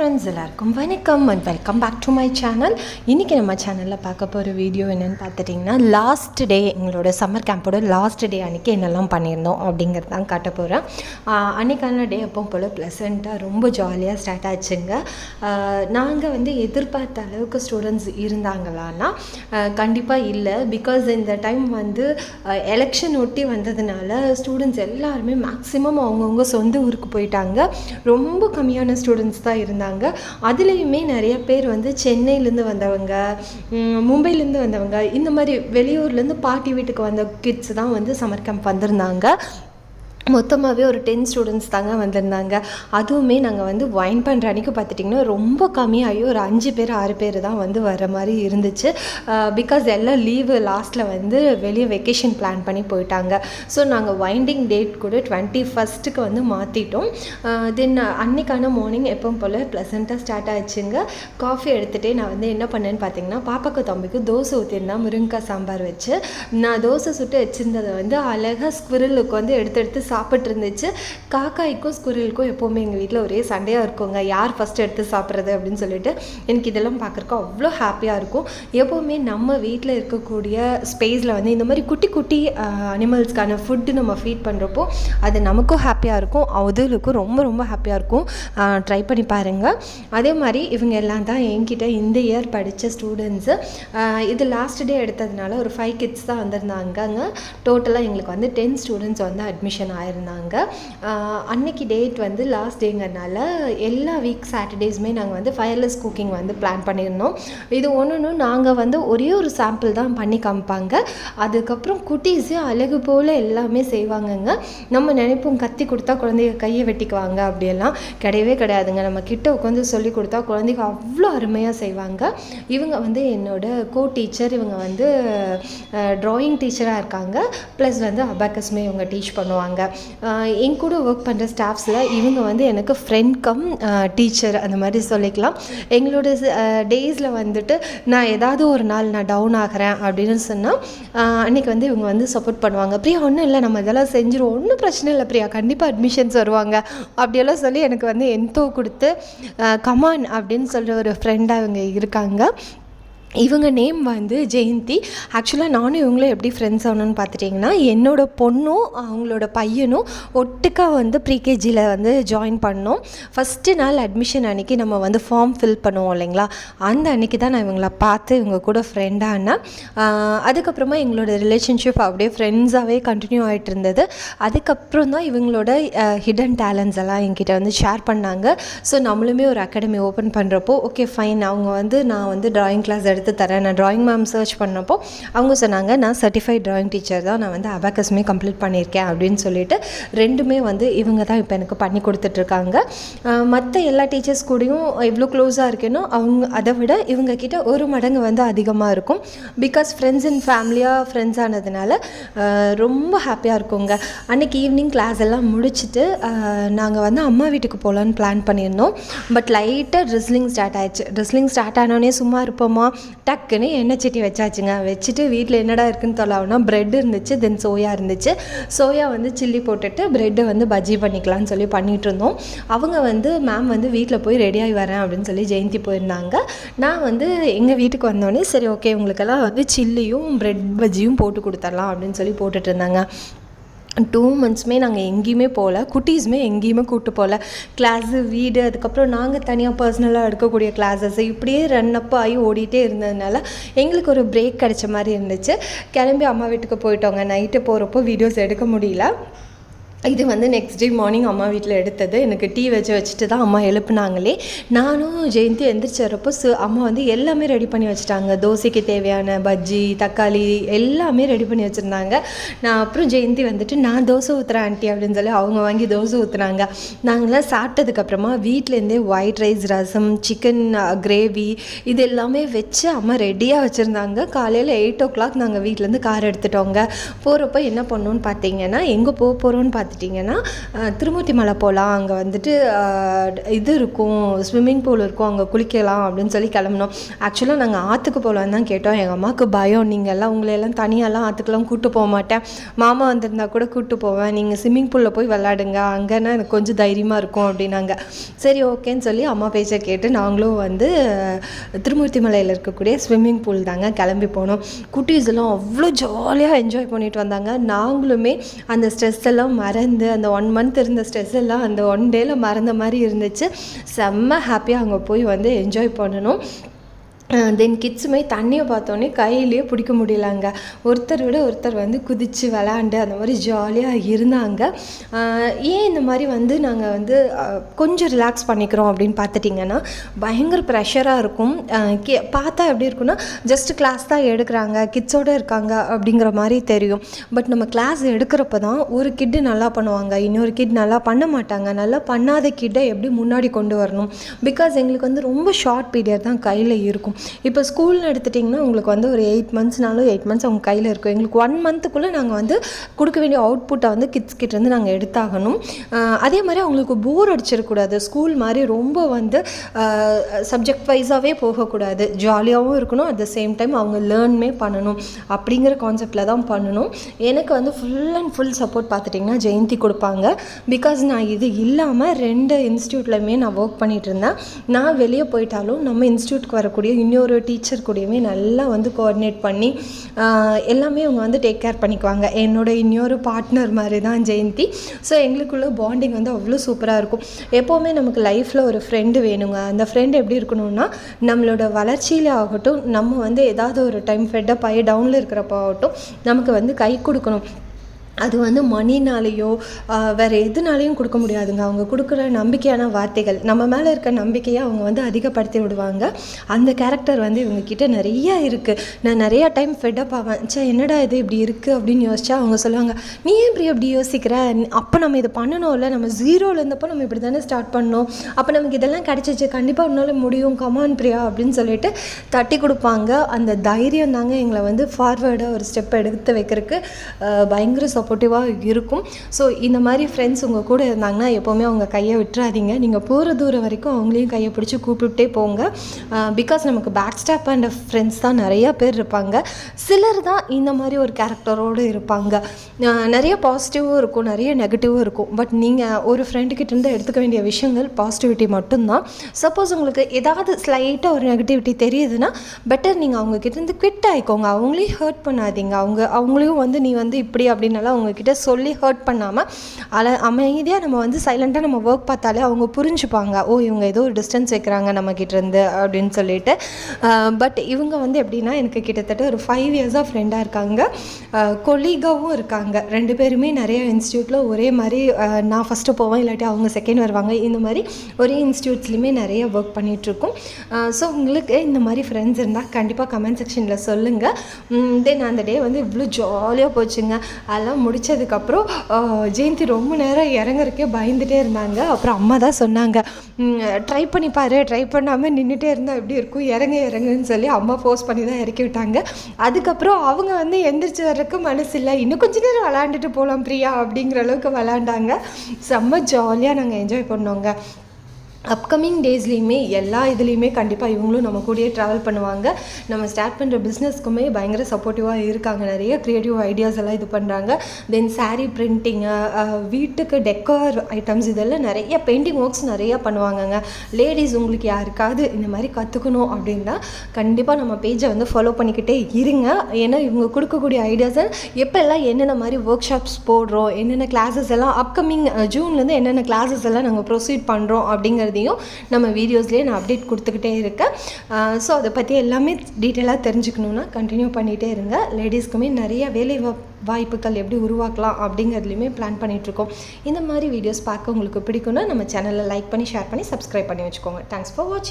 Friends எல்லாருக்கும் வணக்கம் and welcome back to my channel இன்றைக்கி நம்ம சேனலில் பார்க்க போகிற வீடியோ என்னென்னு பார்த்துட்டிங்கன்னா லாஸ்ட் டே எங்களோட சம்மர் கேம்போட லாஸ்ட் டே அன்றைக்கி என்னெல்லாம் பண்ணியிருந்தோம் அப்படிங்கிறது தான் காட்ட போகிறேன் அன்றைக்கான டே எப்போ போல் ப்ளசண்ட்டாக ரொம்ப ஜாலியாக ஸ்டார்ட் ஆச்சுங்க. நாங்கள் வந்து எதிர்பார்த்த அளவுக்கு ஸ்டூடெண்ட்ஸ் இருந்தாங்களான்னா கண்டிப்பாக இல்லை. பிகாஸ் இந்த டைம் வந்து எலெக்ஷன் ஒட்டி வந்ததுனால ஸ்டூடெண்ட்ஸ் எல்லாருமே மேக்ஸிமம் அவங்கவுங்க சொந்த ஊருக்கு போயிட்டாங்க. ரொம்ப கம்மியான ஸ்டூடெண்ட்ஸ் தான் இருந்தாங்க. அதுலேயுமே நிறைய பேர் வந்து சென்னையிலேருந்து வந்தவங்க மும்பைலேருந்து வந்தவங்க இந்த மாதிரி வெளியூர்லேருந்து பாட்டி வீட்டுக்கு வந்த கிட்ஸ் தான் வந்து சம்மர் கேம்ப் வந்திருந்தாங்க. மொத்தமாகவே ஒரு டென் ஸ்டூடெண்ட்ஸ் தாங்க வந்திருந்தாங்க. அதுவுமே நாங்கள் வந்து வைன் பண்ணுற அன்றைக்கி பார்த்துட்டிங்கன்னா ரொம்ப கம்மியாகி ஒரு அஞ்சு பேர் ஆறு பேர் தான் வந்து வர மாதிரி இருந்துச்சு. பிகாஸ் எல்லாம் லீவு லாஸ்ட்டில் வந்து வெளியே வெக்கேஷன் பிளான் பண்ணி போயிட்டாங்க. ஸோ நாங்கள் வைண்டிங் டேட் கூட டுவெண்ட்டி ஃபஸ்ட்டுக்கு வந்து மாற்றிட்டோம் தென் அன்னைக்கான மார்னிங் எப்பவும் போல் ப்ளசண்ட்டாக ஸ்டார்ட் ஆச்சுங்க காஃபி எடுத்துகிட்டே நான் வந்து என்ன பண்ணேன்னு பார்த்தீங்கன்னா பாப்பாக்கு தம்பிக்கு தோசை ஊற்றிருந்தேன் முருங்கைக்காய் சாம்பார் வச்சு. நான் தோசை சுட்டு வச்சுருந்ததை வந்து அழகாக ஸ்குரலுக்கு வந்து எடுத்து எடுத்து சாப்பிட்டு இருந்துச்சு காக்காய்க்கும் ஸ்குரிலுக்கும் எப்போவுமே எங்கள் வீட்டில் ஒரே சண்டையாக இருக்குங்க. யார் ஃபஸ்ட் எடுத்து சாப்பிட்றது அப்படின்னு சொல்லிட்டு எனக்கு இதெல்லாம் பார்க்குறக்கு அவ்வளோ ஹாப்பியாக இருக்கும். எப்போவுமே நம்ம வீட்டில் இருக்கக்கூடிய ஸ்பேஸில் வந்து இந்த மாதிரி குட்டி குட்டி அனிமல்ஸ்க்கான ஃபுட்டு நம்ம ஃபீட் பண்ணுறப்போ அது நமக்கும் ஹாப்பியாக இருக்கும். அதுகளுக்கும் ரொம்ப ரொம்ப ஹாப்பியாக இருக்கும். ட்ரை பண்ணி பாருங்கள் அதே மாதிரி இவங்க எல்லாம் தான் என்கிட்ட இந்த இயர் படித்த ஸ்டூடெண்ட்ஸு இது லாஸ்ட் டே எடுத்ததுனால ஒரு ஃபைவ் கிட்ஸ் தான் வந்திருந்தாங்க டோட்டலாக எங்களுக்கு வந்து டென் ஸ்டூடெண்ட்ஸ் வந்து அட்மிஷன் ஆயிருந்தாங்க. அன்னைக்கு டேட் வந்து லாஸ்ட் டேங்கிறனால எல்லா வீக் சாட்டர்டேஸுமே நாங்கள் வந்து ஃபயர்லெஸ் குக்கிங் வந்து பிளான் பண்ணியிருந்தோம். இது ஒன்று நாங்கள் வந்து ஒரே ஒரு சாம்பிள் தான் பண்ணி காமிப்பாங்க. அதுக்கப்புறம் குட்டீஸு அழகு போல் எல்லாமே செய்வாங்கங்க. நம்ம நினைப்போம் கத்தி கொடுத்தா குழந்தைங்க கையை வெட்டிக்குவாங்க அப்படியெல்லாம். கிடையவே கிடையாதுங்க. நம்ம கிட்ட உட்காந்து சொல்லி கொடுத்தா குழந்தைங்க அவ்வளோ அருமையாக செய்வாங்க. இவங்க வந்து என்னோட கோ டீச்சர் இவங்க வந்து ட்ராயிங் டீச்சராக இருக்காங்க. ப்ளஸ் வந்து அபாக்கஸ்மே இவங்க டீச் பண்ணுவாங்க. என் கூட ஒர்க் பண்ணுற ஸ்டாஃப்ஸில் இவங்க வந்து எனக்கு ஃப்ரெண்ட் கம் டீச்சர் அந்த மாதிரி சொல்லிக்கலாம். எங்களோட டேஸில் வந்துட்டு நான் ஏதாவது ஒரு நாள் நான் டவுன் ஆகிறேன் அப்படின்னு சொன்னால் அன்றைக்கி வந்து இவங்க வந்து சப்போர்ட் பண்ணுவாங்க. பிரியா ஒன்றும் இல்லை நம்ம இதெல்லாம் செஞ்சிருவோம். ஒன்றும் பிரச்சனை இல்லை பிரியா. கண்டிப்பாக அட்மிஷன்ஸ் வருவாங்க. அப்படியெல்லாம் சொல்லி எனக்கு வந்து என்தோ கொடுத்து கமான் அப்படின்னு சொல்கிற ஒரு ஃப்ரெண்டாக இவங்க இருக்காங்க. இவங்க நேம் வந்து ஜெயந்தி. ஆக்சுவலாக நானும் இவங்களும் எப்படி ஃப்ரெண்ட்ஸ் ஆகணும்னு பார்த்துட்டிங்கன்னா என்னோட பொண்ணும் அவங்களோட பையனும் ஒட்டுக்கா வந்து ப்ரீகேஜியில் வந்து ஜாயின் பண்ணோம். ஃபஸ்ட்டு நாள் அட்மிஷன் அன்றைக்கி நம்ம வந்து ஃபார்ம் ஃபில் பண்ணுவோம் இல்லைங்களா? அந்த அன்றைக்கி தான் நான் இவங்கள பார்த்து இவங்க கூட ஃப்ரெண்டானேன் அதுக்கப்புறமா எங்களோட ரிலேஷன்ஷிப் அப்படியே ஃப்ரெண்ட்ஸாகவே கண்டினியூ ஆகிட்டு இருந்தது. அதுக்கப்புறம் தான் இவங்களோட ஹிடன் டேலண்ட்ஸ் எல்லாம் என்கிட்ட வந்து ஷேர் பண்ணாங்க. ஸோ நம்மளுமே ஒரு அகாடமி ஓப்பன் பண்ணுறப்போ ஓகே ஃபைன் அவங்க வந்து நான் வந்து ட்ராயிங் கிளாஸ் எடுத்து தரேன். நான் ட்ராயிங் மேம் சர்ச் பண்ணப்போ அவங்க சொன்னாங்க நான் சர்டிஃபைட் ட்ராயிங் டீச்சர் தான். நான் வந்து அபாக்கஸ்மே கம்ப்ளீட் பண்ணியிருக்கேன் அப்படின்னு சொல்லிட்டு ரெண்டுமே வந்து இவங்க தான் இப்போ எனக்கு பண்ணி கொடுத்துட்ருக்காங்க. மற்ற எல்லா டீச்சர்ஸ் கூடயும் எவ்வளோ க்ளோஸாக இருக்கேனோ அவங்க அதை விட இவங்க கிட்ட ஒரு மடங்கு வந்து அதிகமாக இருக்கும். பிகாஸ் ஃப்ரெண்ட்ஸ் அண்ட் ஃபேமிலியாக ஃப்ரெண்ட்ஸ் ஆனதுனால ரொம்ப ஹாப்பியாக இருக்குங்க. அன்றைக்கி ஈவினிங் கிளாஸ் எல்லாம் முடிச்சுட்டு நாங்கள் வந்து அம்மா வீட்டுக்கு போகலான்னு பிளான் பண்ணியிருந்தோம். பட் லைட்டாக ட்ரெஸ்லிங் ஸ்டார்ட் ஆயிடுச்சு. ட்ரெஸ்லிங் ஸ்டார்ட் ஆனோடனே சும்மா இருப்போமா? டக்குன்னு எண்ணெய் சட்டி வச்சாச்சுங்க. வச்சுட்டு வீட்டில் என்னடா இருக்குன்னு தொல்லாவுனா ப்ரெட் இருந்துச்சு தென் சோயா இருந்துச்சு. சோயா வந்து சில்லி போட்டுட்டு ப்ரெட்டை வந்து பஜ்ஜி பண்ணிக்கலாம்னு சொல்லி பண்ணிகிட்டு இருந்தோம் அவங்க வந்து மேம் வந்து வீட்டில் போய் ரெடியாகி வரேன் அப்படின்னு சொல்லி ஜெயந்தி போயிருந்தாங்க. நான் வந்து எங்கள் வீட்டுக்கு வந்தோடனே சரி ஓகே உங்களுக்கெல்லாம் வந்து சில்லியும் ப்ரெட் பஜ்ஜியும் போட்டு கொடுத்துடலாம் அப்படின்னு சொல்லி போட்டுட்டு இருந்தாங்க. டூ மந்த்ஸுமே நாங்கள் எங்கேயுமே போகல குட்டீஸுமே எங்கேயுமே கூப்பிட்டு போகல கிளாஸு வீடு அதுக்கப்புறம் நாங்கள் தனியாக பர்சனலாக எடுக்கக்கூடிய கிளாஸஸ் இப்படியே ரன் அப் ஆகி ஓடிட்டே இருந்ததுனால எங்களுக்கு ஒரு பிரேக் கிடைச்ச மாதிரி இருந்துச்சு. கிளம்பி அம்மா வீட்டுக்கு போயிட்டோங்க. நைட்டு போகிறப்போ வீடியோஸ் எடுக்க முடியல. இது வந்து நெக்ஸ்ட் டே மார்னிங் அம்மா வீட்டில் எடுத்தது. எனக்கு டீ வச்சு வச்சுட்டு தான் அம்மா எழுப்புனாங்களே. நானும் ஜெயந்தி எந்திரிச்சறப்போ சு அம்மா வந்து எல்லாமே ரெடி பண்ணி வச்சுட்டாங்க. தோசைக்கு தேவையான பஜ்ஜி தக்காளி எல்லாமே ரெடி பண்ணி வச்சுருந்தாங்க. நான் அப்புறம் ஜெயந்தி வந்துட்டு நான் தோசை ஊற்றுறேன் ஆண்டி அப்படின்னு சொல்லி அவங்க வாங்கி தோசை ஊற்றுனாங்க நாங்களாம் சாப்பிட்டதுக்கப்புறமா வீட்டிலேருந்தே ஒயிட் ரைஸ் ரசம் சிக்கன் கிரேவி இது எல்லாமே வச்சு அம்மா ரெடியாக வச்சுருந்தாங்க. காலையில் எயிட் ஓ கிளாக் நாங்கள் வீட்டிலேருந்து கார் எடுத்துட்டோங்க. போகிறப்ப என்ன பண்ணோன்னு பார்த்தீங்கன்னா எங்கே போக போகிறோன்னு பார்த்து பார்த்துட்டிங்கன்னா திருமூர்த்தி மலை போகலாம் அங்கே வந்துட்டு இது இருக்கும் ஸ்விம்மிங் பூல் இருக்கும் அங்கே குளிக்கலாம் அப்படின்னு சொல்லி கிளம்பினோம். ஆக்சுவலாக நாங்கள் ஆற்றுக்கு போகலான்னு தான் கேட்டோம். எங்கள் அம்மாவுக்கு பயம். நீங்கள் எல்லாம் உங்களை எல்லாம் தனியாலாம் ஆற்றுக்கெல்லாம் கூப்பிட்டு போக மாட்டேன். மாமா வந்திருந்தா கூட கூப்பிட்டு போவேன். நீங்கள் ஸ்விம்மிங் பூலில் போய் விளாடுங்க அங்கேனா எனக்கு கொஞ்சம் தைரியமாக இருக்கும் அப்படின்னாங்க. சரி ஓகேன்னு சொல்லி அம்மா பேச்சை கேட்டு நாங்களும் வந்து திருமூர்த்தி மலையில் இருக்கக்கூடிய ஸ்விம்மிங் பூல் தாங்க கிளம்பி போனோம். குட்டீஸ் எல்லாம் அவ்வளோ ஜாலியாக என்ஜாய் பண்ணிட்டு வந்தாங்க. நாங்களுமே அந்த ஸ்ட்ரெஸ் எல்லாம் மறந்து அந்த ஒன் மந்த் இருந்த ஸ்ட்ரெஸ் எல்லாம் அந்த ஒன் டேயில் மறந்த மாதிரி இருந்துச்சு. செம்ம ஹாப்பியாக அங்கே போய் வந்து என்ஜாய் பண்ணணும். தென் கிட்ஸுமே தண்ணியை பார்த்தோன்னே கையிலேயே பிடிக்க முடியலங்க. ஒருத்தர் விட ஒருத்தர் வந்து குதித்து விளாண்டு அந்த மாதிரி ஜாலியாக இருந்தாங்க. ஏன் இந்த மாதிரி வந்து நாங்கள் வந்து கொஞ்சம் ரிலாக்ஸ் பண்ணிக்கிறோம் அப்படின்னு பார்த்துட்டிங்கன்னா பயங்கர ப்ரெஷராக இருக்கும். கே பார்த்தா எப்படி இருக்குன்னா ஜஸ்ட் கிளாஸ் தான் எடுக்கிறாங்க கிட்ஸோடு இருக்காங்க அப்படிங்கிற மாதிரி தெரியும். பட் நம்ம கிளாஸ் எடுக்கிறப்ப தான் ஒரு கிட்டு நல்லா பண்ணுவாங்க இன்னொரு கிட் நல்லா பண்ண மாட்டாங்க. நல்லா பண்ணாத கிட்டை எப்படி முன்னாடி கொண்டு வரணும்? பிகாஸ் எங்களுக்கு வந்து ரொம்ப ஷார்ட் பீரியட் தான் கையில் இருக்கும். இப்போ ஸ்கூல்னு எடுத்துட்டிங்கன்னா உங்களுக்கு வந்து ஒரு எயிட் மந்த்ஸ்னாலும் எயிட் மந்த்ஸ் அவங்க கையில் இருக்கும். எங்களுக்கு ஒன் மந்த்துக்குள்ளே நாங்கள் வந்து கொடுக்க வேண்டிய அவுட்புட்டை வந்து கிட்ஸ் கிட்டேருந்து நாங்கள் எடுத்தாகணும். அதே மாதிரி அவங்களுக்கு போர் அடிச்சிடக்கூடாது. ஸ்கூல் மாதிரி ரொம்ப வந்து சப்ஜெக்ட் வைஸாகவே போகக்கூடாது. ஜாலியாகவும் இருக்கணும். அட் த சேம் டைம் அவங்க லேர்ன்மே பண்ணணும். அப்படிங்கிற கான்செப்டில் தான் பண்ணணும். எனக்கு வந்து ஃபுல் அண்ட் ஃபுல் சப்போர்ட் பார்த்துட்டிங்கன்னா ஜெயந்தி கொடுப்பாங்க. பிகாஸ் நான் இது இல்லாமல் ரெண்டு இன்ஸ்டியூட்லையுமே நான் ஒர்க் பண்ணிகிட்டு இருந்தேன். நான் வெளியே போயிட்டாலும் நம்ம இன்ஸ்டியூட்டுக்கு வரக்கூடிய இன்னொரு டீச்சர் கூடயுமே நல்லா வந்து கோஆர்டினேட் பண்ணி எல்லாமே அவங்க வந்து டேக் கேர் பண்ணிக்குவாங்க. என்னோட இன்னொரு பார்ட்னர் மாதிரி தான் ஜெயந்தி. ஸோ எங்களுக்குள்ள பாண்டிங் வந்து அவ்வளோ சூப்பராக இருக்கும். எப்போவுமே நமக்கு லைஃப்பில் ஒரு ஃப்ரெண்டு வேணுங்க. அந்த ஃப்ரெண்டு எப்படி இருக்கணும்னா நம்மளோட வளர்ச்சியில் ஆகட்டும் நம்ம வந்து ஏதாவது ஒரு டைம் ஃபெட்டப் ஆகி டவுனில் இருக்கிறப்ப ஆகட்டும் நமக்கு வந்து கை கொடுக்கணும். அது வந்து மணினாலேயோ வேறு எதுனாலையும் கொடுக்க முடியாதுங்க. அவங்க கொடுக்குற நம்பிக்கையான வார்த்தைகள் நம்ம மேலே இருக்க நம்பிக்கையை அவங்க வந்து அதிகப்படுத்தி விடுவாங்க. அந்த கேரக்டர் வந்து இவங்கக்கிட்ட நிறையா நிறைய இருக்குது நான் நிறையா டைம் ஃபெட்டப் ஆவேன். சே என்னடா இது இப்படி இருக்குது அப்படின்னு யோசிச்சா அவங்க சொல்லுவாங்க நீ ஏன் இப்படி அப்படி யோசிக்கிற? அப்போ நம்ம இது பண்ணணும்ல. நம்ம ஜீரோவில் இருந்தப்போ நம்ம இப்படி தானே ஸ்டார்ட் பண்ணோம். அப்போ நமக்கு இதெல்லாம் கிடச்சிச்சு. கண்டிப்பாக உன்னால் முடியும். கமான் பிரியா அப்படின்னு சொல்லிட்டு தட்டி கொடுப்பாங்க. அந்த தைரியம் தாங்க எங்களை வந்து ஃபார்வேர்டாக ஒரு ஸ்டெப் எடுத்து வைக்கிறதுக்கு பயங்கர சப்போர்ட் சப்போர்ட்டிவாக இருக்கும். ஸோ இந்த மாதிரி ஃப்ரெண்ட்ஸ் உங்கள் கூட இருந்தாங்கன்னா எப்போவுமே அவங்க கையை விட்டுறாதீங்க. நீங்கள் போகிற தூரம் வரைக்கும் அவங்களையும் கையை பிடிச்சி கூப்பிட்டே போங்க. பிகாஸ் நமக்கு பேக் ஸ்டாப் அண்ட் ஃப்ரெண்ட்ஸ் தான் நிறையா பேர் இருப்பாங்க. சிலர் தான் இந்த மாதிரி ஒரு கேரக்டரோடு இருப்பாங்க. நிறைய பாசிட்டிவும் இருக்கும் நிறைய நெகட்டிவும் இருக்கும். பட் நீங்கள் ஒரு ஃப்ரெண்டுக்கிட்டேருந்து எடுத்துக்க வேண்டிய விஷயங்கள் பாசிட்டிவிட்டி மட்டும்தான். சப்போஸ் உங்களுக்கு ஏதாவது ஸ்லைட்டாக ஒரு நெகட்டிவிட்டி தெரியுதுன்னா பெட்டர் நீங்கள் அவங்கக்கிட்டேருந்து குவிட் ஆகிக்கோங்க அவங்களையும் ஹர்ட் பண்ணாதீங்க. அவங்க அவங்களையும் வந்து நீ வந்து இப்படி அப்படின்னால அவங்கக்கிட்ட சொல்லி ஹர்ட் பண்ணாமல் அல அமைதியாக நம்ம வந்து சைலண்ட்டாக நம்ம ஒர்க் பார்த்தாலே அவங்க புரிஞ்சுப்பாங்க. ஓ இவங்க ஏதோ ஒரு டிஸ்டன்ஸ் வைக்கிறாங்க நம்மக்கிட்டேருந்து அப்படின்னு சொல்லிட்டு. பட் இவங்க வந்து எப்படின்னா எனக்கு கிட்டத்தட்ட ஒரு ஃபைவ் இயர்ஸாக ஃப்ரெண்டாக இருக்காங்க. கொலீகாவும் இருக்காங்க. ரெண்டு பேருமே நிறைய இன்ஸ்டியூட்டில் ஒரே மாதிரி நான் ஃபஸ்ட்டு போவேன் இல்லாட்டி அவங்க செகண்ட் வருவாங்க. இந்த மாதிரி ஒரே இன்ஸ்டியூட்ஸ்லையுமே நிறைய ஒர்க் பண்ணிகிட்ருக்கோம் ஸோ உங்களுக்கு இந்த மாதிரி ஃப்ரெண்ட்ஸ் இருந்தால் கண்டிப்பாக கமெண்ட் செக்ஷனில் சொல்லுங்கள் தென் அந்த டே வந்து இவ்வளோ ஜாலியாக போச்சுங்க. அதெல்லாம் முடிச்சதுக்கப்புறம் முடித்ததுக்கப்புறம் ஜெயந்தி ரொம்ப நேரம் இறங்குறக்கே பயந்துட்டே இருந்தாங்க. அப்புறம் அம்மா தான் சொன்னாங்க ட்ரை பண்ணி பாரு ட்ரை பண்ணாமல் நின்றுட்டே இருந்தால் எப்படி இருக்கும்? இறங்க இறங்குன்னு சொல்லி அம்மா ஃபோர்ஸ் பண்ணி தான் இறக்கி விட்டாங்க. அதுக்கப்புறம் அவங்க வந்து எந்திரிச்சு வர்றதுக்கு மனசு இல்லை. இன்னும் கொஞ்ச நேரம் விளாண்டுட்டு போகலாம் பிரியா அப்படிங்கிற அளவுக்கு விளாண்டாங்க செம்ம ஜாலியாக நாங்கள் என்ஜாய் பண்ணோங்க. அப்கமிங் டேஸ்லேயுமே எல்லா இதுலேயுமே கண்டிப்பாக இவங்களும் நம்ம கூடயே ட்ராவல் பண்ணுவாங்க. நம்ம ஸ்டார்ட் பண்ணுற பிஸ்னஸ்க்குமே பயங்கர சப்போர்ட்டிவாக இருக்காங்க. நிறைய க்ரியேட்டிவ் ஐடியாஸ் எல்லாம் இது பண்ணுறாங்க தென் சாரீ பிரிண்டிங்கு வீட்டுக்கு டெக்கர் ஐட்டம்ஸ் இதெல்லாம் நிறைய பெயிண்டிங் ஒர்க்ஸ் நிறையா பண்ணுவாங்கங்க. லேடிஸ் உங்களுக்கு யாருக்காவது இந்த மாதிரி கற்றுக்கணும் அப்படின்னா கண்டிப்பாக நம்ம பேஜை வந்து ஃபாலோ பண்ணிக்கிட்டே இருங்க. ஏன்னா இவங்க கொடுக்கக்கூடிய ஐடியாஸை எப்போல்லாம் என்னென்ன மாதிரி ஒர்க் ஷாப்ஸ் போடுறோம் என்னென்ன கிளாஸஸ் எல்லாம் அப்கமிங் ஜூன்லேருந்து என்னென்ன கிளாஸஸ் எல்லாம் நாங்கள் ப்ரொசீட் பண்ணுறோம் அப்படிங்கிறதையும் நம்ம வீடியோஸ்லேயே நான் அப்டேட் கொடுத்துக்கிட்டே இருக்கேன். ஸோ அதை பற்றி எல்லாமே டீட்டெயிலாக தெரிஞ்சுக்கணுன்னா கண்டினியூ பண்ணிகிட்டே இருங்க. லேடிஸ்க்குமே நிறைய வேலை வா- வாய்ப்புகள் எப்படி உருவாக்கலாம் அப்படிங்கிறதுலையுமே பிளான் பண்ணிகிட்ருக்கோம் இந்த மாதிரி வீடியோஸ் பார்க்க உங்களுக்கு பிடிக்கும்னா நம்ம சேனலை லைக் பண்ணி ஷேர் பண்ணி சப்ஸ்கிரைப் பண்ணி வச்சுக்கோங்க. தேங்க்ஸ் ஃபார் வாட்சிங்